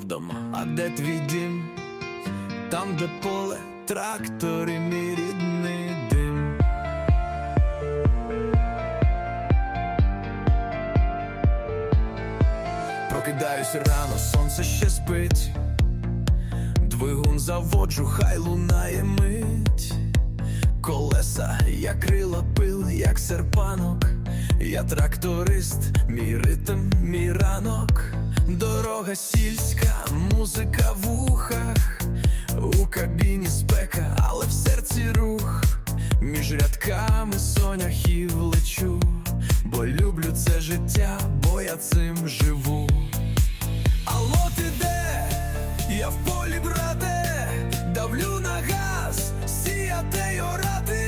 вдома. А де твій дім? Там, де поле, трактори, мій рідний дим. Прокидаюсь рано, сонце ще спить. Двигун заводжу, хай лунає мить. Колеса, як крила пил, як серпанок. Я тракторист, мій ритм, мій ранок дорога сільська, музика в ухах, у кабіні спека, але в серці рух, між рядками соняхів лечу, бо люблю це життя, бо я цим живу. Алло, ти де? Я в полі, брате, давлю на газ, сіяти й орати.